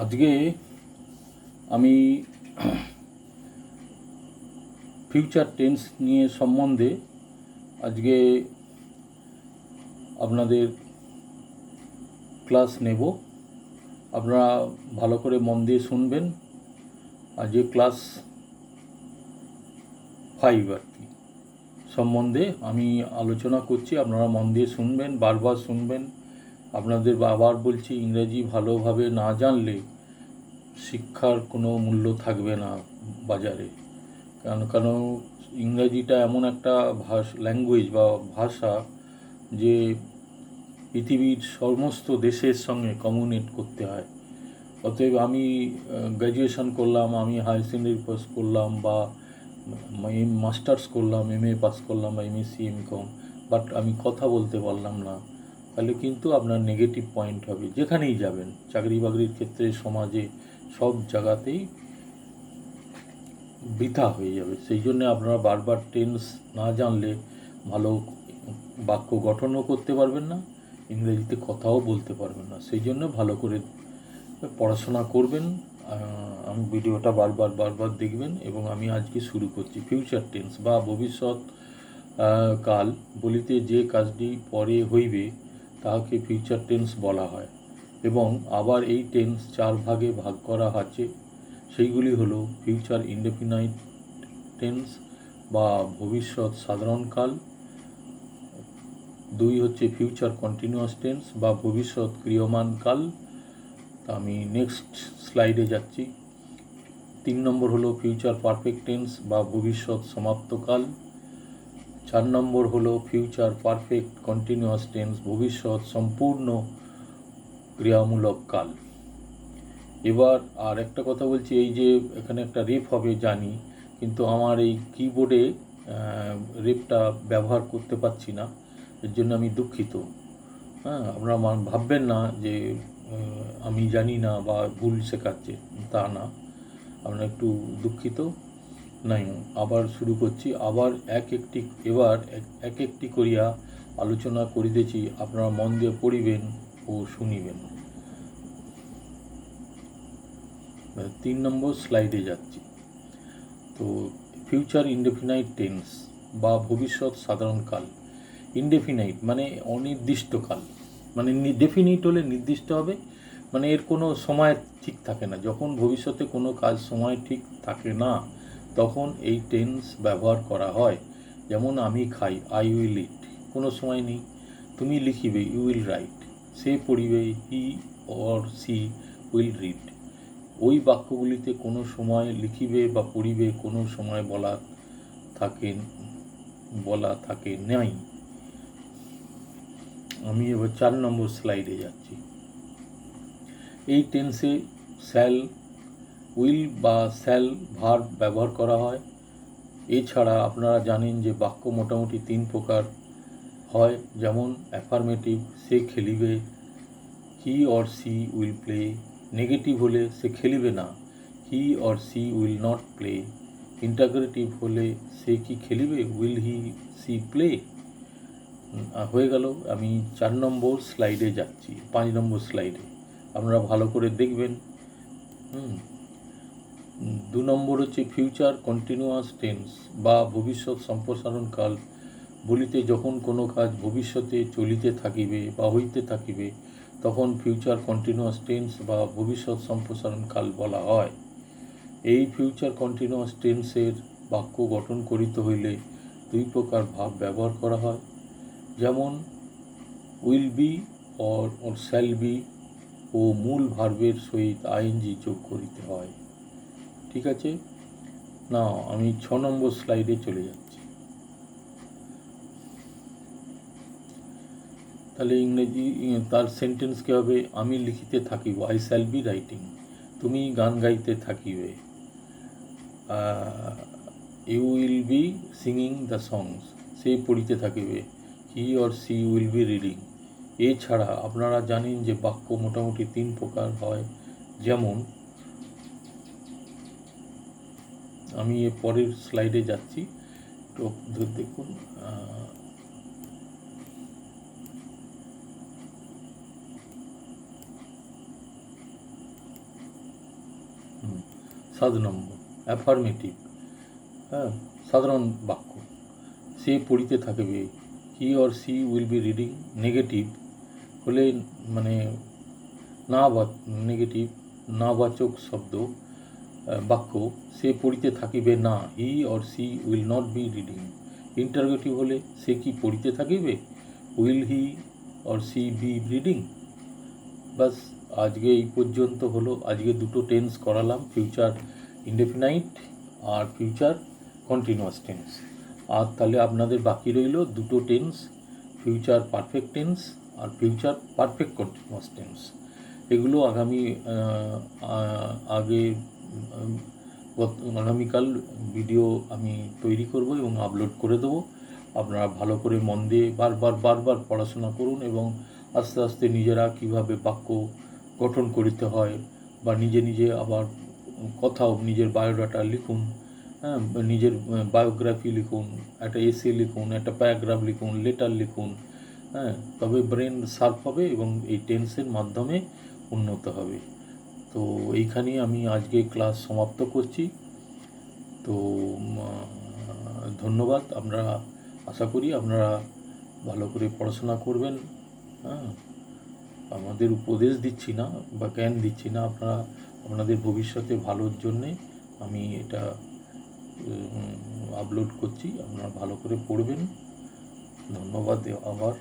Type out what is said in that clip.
আজকে আমি future tense নিয়ে সম্বন্ধে আজকে আপনাদের ক্লাস নেব। আপনারা ভালো করে মন দিয়ে শুনবেন। আর যে ক্লাস ফাইভ আর কি। সম্বন্ধে আমি আলোচনা করছি, আপনারা মন দিয়ে শুনবেন, বারবার শুনবেন। আপনাদের আবার বলছি, ইংরেজি ভালোভাবে না জানলে শিক্ষার কোনো মূল্য থাকবে না বাজারে। কারণ কারণ ইংরাজিটা এমন একটা ভাষ ল্যাঙ্গুয়েজ বা ভাষা যে পৃথিবীর সমস্ত দেশের সঙ্গে কমিউনিকেট করতে হয়। অতএব আমি গ্র্যাজুয়েশন করলাম, আমি হায়ার সেকেন্ডারি পাস করলাম বা এম মাস্টার্স করলাম এম এ পাস করলাম বা এমএসসি এম কম বাট আমি কথা বলতে পারলাম না। তাহলে কিন্তু আপনার নেগেটিভ পয়েন্ট হবে, যেখানেই যাবেন চাকরি বাকরির ক্ষেত্রে, সমাজে সব জায়গাতেই বৃথা হয়ে যাবে। সেই জন্য আপনারা বারবার টেন্স না জানলে ভালো বাক্য গঠনও করতে পারবেন না, ইংরেজিতে কথাও বলতে পারবেন না। সেই জন্য ভালো করে পড়াশোনা করবেন আমি ভিডিওটা বারবার বারবার দেখবেন এবং আমি আজকে শুরু করছি। ফিউচার টেন্স বা ভবিষ্যৎ কাল বলিতে যে কাজটি পরে হইবে তাহাকে ফিউচার টেন্স বলা হয়। এবং আবার এই টেন্স চার ভাগে ভাগ করা আছে। সেইগুলি হলো ফিউচার ইনডেফিনাইট টেন্স বা ভবিষ্যৎ সাধারণকাল দুই হচ্ছে ফিউচার কন্টিনিউয়াস টেন্স বা ভবিষ্যৎ ক্রিয়মান কাল। তা আমি নেক্সট স্লাইডে যাচ্ছি। তিন নম্বর হলো ফিউচার পারফেক্ট টেন্স বা ভবিষ্যৎ সমাপ্তকাল চার নম্বর হলো ফিউচার পারফেক্ট কন্টিনিউয়াস টেন্স ভবিষ্যৎ সম্পূর্ণ ক্রিয়ামূলক কাল। এবার আর একটা কথা বলছি, এই যে এখানে একটা রেপ হবে জানি, কিন্তু আমার এই কিবোর্ডে রেপটা ব্যবহার করতে পারছি না, এর জন্য আমি দুঃখিত। হ্যাঁ আপনারা মান ভাববেন না যে আমি জানি না বা ভুল শেখাচ্ছে, তা না। আমরা একটু দুঃখিত। নাই, আবার শুরু করছি, আবার এক একটি, এবার এক একটি করিয়া আলোচনা করিতেছি, আপনারা মন দিয়ে পড়িবেন ও শুনিবেন। তিন নম্বর স্লাইডে যাচ্ছি। তো ফিউচার ইনডেফিনাইট টেন্স বা ভবিষ্যৎ সাধারণকাল ইনডেফিনাইট মানে অনির্দিষ্টকাল। মানে ডেফিনিট হলে নির্দিষ্ট হবে মানে এর কোনো সময় ঠিক থাকে না। যখন ভবিষ্যতে কোনো কাজ সময় ঠিক থাকে না, তখন এই টেন্স ব্যবহার করা হয়। যেমন আমি খাই আই উইল ইট কোনো সময় নেই। তুমি লিখিবে ইউ উইল রাইট সে পড়িবে he or she will read ওই বাক্যগুলিতে কোনো সময় লিখিবে বা পড়িবে, কোনো সময় বলা থাকে বলা থাকে নাই। আমি এবার চার নম্বর স্লাইডে যাচ্ছি। এই টেন্সে স্যাল উইল বা স্যাল ভার ব্যবহার করা হয়। এছাড়া আপনারা জানেন যে বাক্য মোটামুটি তিন প্রকার হয়, যেমন অ্যাফার্মেটিভ সে খেলিবে he or she will play negative হলে সে খেলিবে না। He or she will not play. Interrogative হলে সে কি খেলিবে? Will he she play? হয়ে গেল। আমি চার নম্বর স্লাইডে যাচ্ছি, পাঁচ নম্বর স্লাইডে। আপনারা ভালো করে দেখবেন। হুম। দু নম্বর হচ্ছে ফিউচার কন্টিনিউয়াস টেন্স বা ভবিষ্যৎ সম্প্রসারণকাল বলিতে যখন কোনো কাজ ভবিষ্যতে চলিতে থাকিবে বা হইতে থাকিবে তখন ফিউচার কন্টিনিউয়াস টেন্স বা ভবিষ্যৎ সম্প্রসারণকাল বলা হয়। এই ফিউচার কন্টিনিউয়াস টেন্সের বাক্য গঠন করিতে হইলে দুই প্রকার ভাব ব্যবহার করা হয়। যেমন will be or shall be ও মূল ভার্বের সহিত আইএনজি যোগ করিতে হয়। ঠিক আছে? না আমি ছ নম্বর স্লাইডে চলে যাচ্ছি। তাহলে ইংরেজি তার সেন্টেন্স কী হবে? আমি লিখিতে থাকিব আই শ্যাল বি রাইটিং তুমি গান গাইতে থাকিবে। You will be singing the songs সে পড়িতে থাকিবে। He or she will be reading এছাড়া আপনারা জানেন যে বাক্য মোটামুটি তিন প্রকার হয়। যেমন, আমি এর পরের স্লাইডে যাচ্ছি। তো, দেখুন সাত নম্বর অ্যাফার্মেটিভ হ্যাঁ সাধারণ বাক্য। সে পড়িতে থাকবে he or she will be reading negative হলে মানে না বা নেগেটিভ নাবাচক শব্দ বাক্য সে পড়িতে থাকিবে না he or she will not be reading interrogative হলে সে কি পড়িতে থাকিবে? Will he or she be reading বাস আজকে এই পর্যন্ত হলো। আজকে দুটো টেন্স করালাম ফিউচার ইনডেফিনাইট আর ফিউচার কন্টিনিউয়াস টেন্স আর তাহলে আপনাদের বাকি রইল দুটো টেন্স ফিউচার পারফেক্ট টেন্স আর ফিউচার পারফেক্ট কন্টিনিউয়াস টেন্স এগুলো আগামী আগে আগামীকাল ভিডিও আমি তৈরি করব এবং আপলোড করে দেবো। আপনারা ভালো করে মন দিয়ে বারবার বারবার পড়াশোনা করুন এবং আস্তে আস্তে নিজেরা কীভাবে বাক্য গঠন করতে হয় বা নিজে নিজে আবার কথাও নিজের বায়োডাটা লিখুন হ্যাঁ নিজের বায়োগ্রাফি লিখুন, একটা এসে লিখুন, একটা প্যারাগ্রাফ লিখুন লেটার লিখুন হ্যাঁ তবে ব্রেন সার্ফ হবে এবং এই টেন্সের মাধ্যমে উন্নত হবে। তো এইখানেই আমি আজকে ক্লাস সমাপ্ত করছি। তো ধন্যবাদ। আমরা আশা করি আপনারা ভালো করে পড়াশোনা করবেন হ্যাঁ। আমাদের উপদেশ দিচ্ছি না বা জ্ঞান দিচ্ছি না, আপনারা আপনাদের ভবিষ্যতে ভালোর জন্যে আমি এটা আপলোড করছি, আপনারা ভালো করে পড়বেন। ধন্যবাদ আবার।